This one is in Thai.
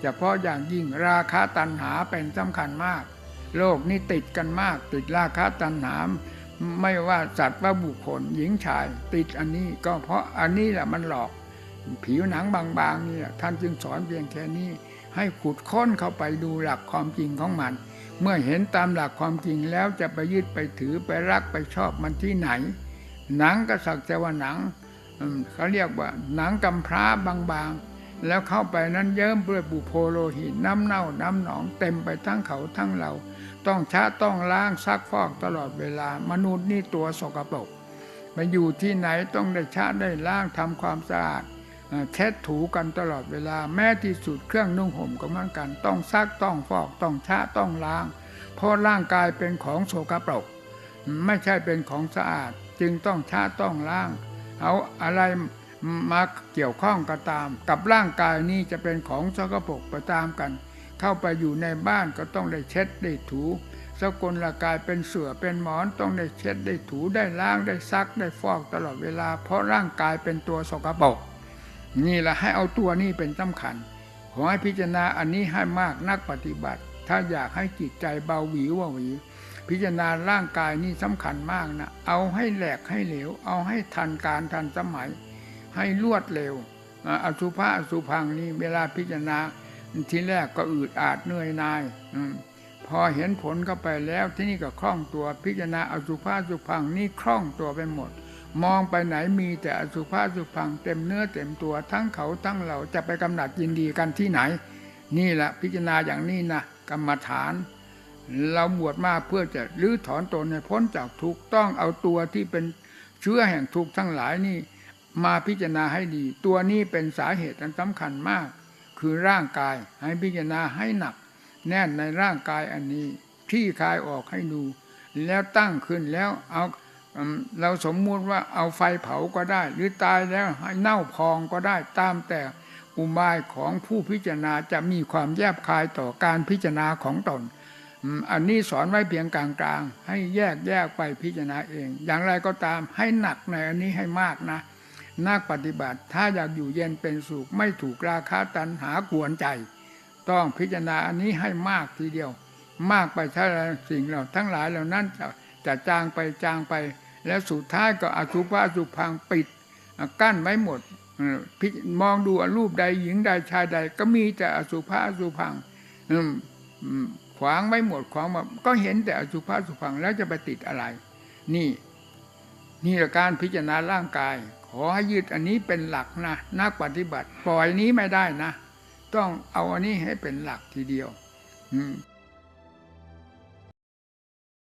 เฉพาะอย่างยิ่งราคะตัณหาเป็นสำคัญมาก โลกนี้ติดกันมาก ติดราคะตัณหาไม่ว่าสัตว์ว่าบุคคลหญิงชาย ติดอันนี้ก็เพราะอันนี้แหละมันหลอก ผิวหนังบางๆนี่ท่านจึงสอนเพียงแค่นี้ ให้ขุดค้นเข้าไปดูหลักความจริงของมัน เมื่อเห็นตามหลักความจริงแล้วจะไปยึดไปถือไปรักไปชอบมันที่ไหน หนังก็สักแต่ว่าหนังเขาเรียกว่าหนังกำพร้าบางๆ แล้วเข้าไปนั้นเยิ้มด้วยบุโพโลหิตน้ำเน่าน้ำหนองเต็มไปทั้งเขาทั้งเรา ต้องชะต้องล้างซักฟอกตลอดเวลามนุษย์นี่ตัวสกปรกมาอยู่ที่ไหนต้องได้ชะได้ล้างทำความสะอาดเช็ดถูกันตลอดเวลาแม้ที่สุดเครื่องนุ่งห่มก็เหมือนกัน ต้องซักต้องฟอกต้องชะต้องล้าง เพราะร่างกายเป็นของโสกปรก ไม่ใช่เป็นของสะอาดจึงต้องชะต้องล้าง เอาอะไร มาเกี่ยวข้องก็ตาม กับร่างกายนี้จะเป็นของสกปรกไปตามกัน เข้าไปอยู่ในบ้านก็ต้องได้เช็ดได้ถูสกุลละกายเป็นเสื่อเป็นหมอนต้องได้เช็ดได้ถูได้ล้างได้ซักได้ฟอกตลอดเวลา เพราะร่างกายเป็นตัวสกปรกนี่แหละให้เอาตัวนี้เป็นสำคัญ ขอให้พิจารณาอันนี้ให้มากนักปฏิบัติ ถ้าอยากให้จิตใจเบาหวิวว่าหวิวพิจารณาร่างกายนี่สำคัญมากนะเอาให้แหลกให้เหลว เอาให้ทันการทันสมัย ให้รวดเร็ว อสุภะอสุพังนี่เวลาพิจารณาทีแรกก็อืดอาดเหนื่อยนายพอเห็นผลเข้าไปแล้วที่นี่ก็คล่องตัวพิจารณาอสุภาสุพังนี่คล่องตัวไปหมด มองไปไหนมีแต่อสุภาสุพังเต็มเนื้อเต็มตัวทั้งเขาทั้งเราจะไปกำหนัดยินดีกันที่ไหน นี่แหละพิจารณาอย่างนี้นะกรรมฐาน เราบวชมาเพื่อจะรื้อถอนตนให้พ้นจากทุกต้องเอาตัวที่เป็นเชื้อแห่งทุกข์ทั้งหลายนี่ มาพิจารณาให้ดี ตัวนี้เป็นสาเหตุอันสำคัญมาก คือร่างกายให้พิจารณาให้หนัก แน่นในร่างกายอันนี้ที่คลายออกให้ดู แล้วตั้งขึ้นแล้วเอาเราสมมุติว่าเอาไฟเผาก็ได้ หรือตายแล้วให้เน่าพองก็ได้ตามแต่อุบายของผู้พิจารณาจะมีความแยบคายต่อการพิจารณาของตน อันนี้สอนไว้เพียงกลางๆ ให้แยกแยกไปพิจารณาเอง อย่างไรก็ตามให้หนักในอันนี้ให้มากนะ นักปฏิบัติถ้าอยากอยู่เย็นเป็นสุขไม่ถูกราคาตันหากวนใจ ต้องพิจารณาอันนี้ให้มากทีเดียว มากไปถ้าสิ่งเราทั้งหลายเหล่านั้นจะจะจางไปจางไป แล้วสุดท้ายก็อสุภะอสุพังปิด กั้นไว้หมดมองดูรูปใดหญิงใดชายใด ก็มีแต่อสุภะอสุพังขวางไว้หมดขวางแบบก็เห็นแต่อสุภะสุพังแล้วจะไปติดอะไร นี่ นี่การพิจารณาร่างกาย ขอให้ยึดอันนี้เป็นหลักนะนักปฏิบัติ ปล่อยนี้ไม่ได้นะ ต้องเอาอันนี้ให้เป็นหลักทีเดียว อืม